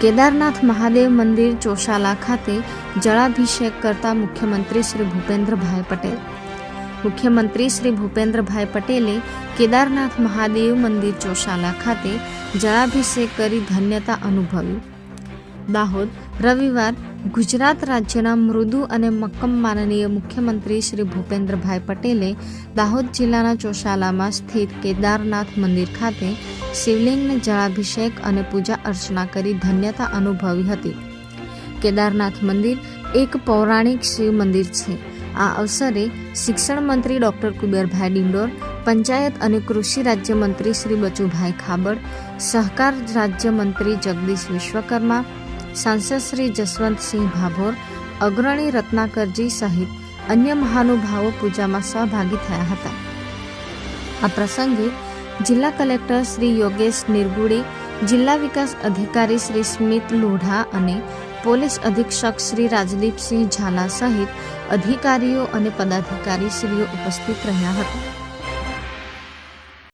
કેદારનાથ મહાદેવ મંદિર ચોશાલા ખાતે જળાભિષેક કરતા મુખ્યમંત્રી શ્રી ભૂપેન્દ્રભાઈ પટેલ. મુખ્યમંત્રી શ્રી ભૂપેન્દ્રભાઈ પટેલે કેદારનાથ મહાદેવ મંદિર ચોશાલા ખાતે જળાભિષેક કરી ધન્યતા અનુભવી. દાહોદ, રવિવાર ગુજરાત રાજ્યના મૃદુ અને મક્કમ માનનીય મુખ્યમંત્રી શ્રી ભૂપેન્દ્રભાઈ પટેલે દાહોદ જિલ્લાના ચોશાલામાં સ્થિત કેદારનાથ મંદિર ખાતે શિવલિંગને જળાભિષેક અને પૂજા અર્ચના કરી ધન્યતા અનુભવી હતી. કેદારનાથ મંદિર એક પૌરાણિક શિવ મંદિર છે. આ અવસરે શિક્ષણ મંત્રી ડોક્ટર કુબેરભાઈ ડિંડોર, પંચાયત અને કૃષિ રાજ્યમંત્રી શ્રી બચુભાઈ ખાબડ, સહકાર રાજ્યમંત્રી જગદીશ વિશ્વકર્મા સાંસદ શ્રી જસવંતસિંહ ભાભોર, અગ્રણી રત્નાકરજી સહિત અન્ય મહાનુભાવો પૂજામાં સહભાગી થયા હતા. આ પ્રસંગે જિલ્લા કલેક્ટર શ્રી યોગેશ નિર્ગુડી, જિલ્લા વિકાસ અધિકારી શ્રી સ્મિત લોઢા અને પોલીસ અધિક્ષક શ્રી રાજદીપસિંહ ઝાલા સહિત અધિકારીઓ અને પદાધિકારીશ્રીઓ ઉપસ્થિત રહ્યા હતા.